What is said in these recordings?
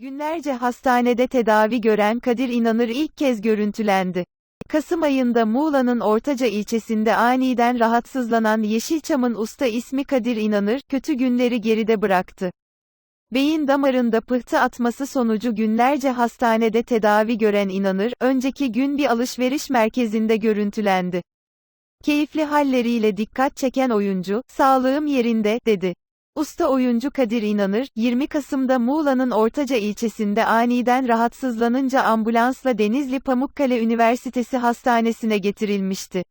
Günlerce hastanede tedavi gören Kadir İnanır ilk kez görüntülendi. Kasım ayında Muğla'nın Ortaca ilçesinde aniden rahatsızlanan Yeşilçam'ın usta ismi Kadir İnanır, kötü günleri geride bıraktı. Beyin damarında pıhtı atması sonucu günlerce hastanede tedavi gören İnanır, önceki gün bir alışveriş merkezinde görüntülendi. Keyifli halleriyle dikkat çeken oyuncu, sağlığım yerinde, dedi. Usta oyuncu Kadir İnanır, 20 Kasım'da Muğla'nın Ortaca ilçesinde aniden rahatsızlanınca ambulansla Denizli Pamukkale Üniversitesi Hastanesi'ne getirilmişti.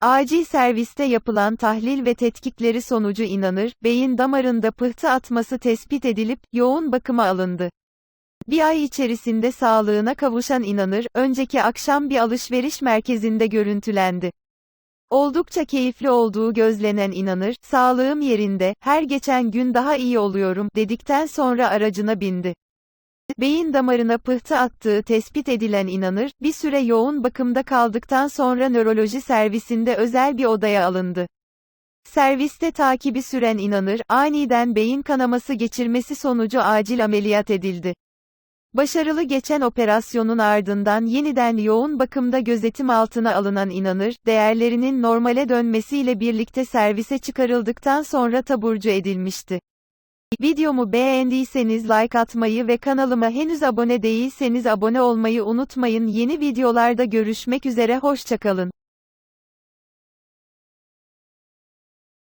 Acil serviste yapılan tahlil ve tetkikleri sonucu İnanır, beyin damarında pıhtı atması tespit edilip, yoğun bakıma alındı. Bir ay içerisinde sağlığına kavuşan İnanır, önceki akşam bir alışveriş merkezinde görüntülendi. Oldukça keyifli olduğu gözlenen inanır, sağlığım yerinde, her geçen gün daha iyi oluyorum, dedikten sonra aracına bindi. Beyin damarına pıhtı attığı tespit edilen inanır, bir süre yoğun bakımda kaldıktan sonra nöroloji servisinde özel bir odaya alındı. Serviste takibi süren inanır, aniden beyin kanaması geçirmesi sonucu acil ameliyat edildi. Başarılı geçen operasyonun ardından yeniden yoğun bakımda gözetim altına alınan inanır, değerlerinin normale dönmesiyle birlikte servise çıkarıldıktan sonra taburcu edilmişti. Videomu beğendiyseniz like atmayı ve kanalıma henüz abone değilseniz abone olmayı unutmayın. Yeni videolarda görüşmek üzere hoşçakalın.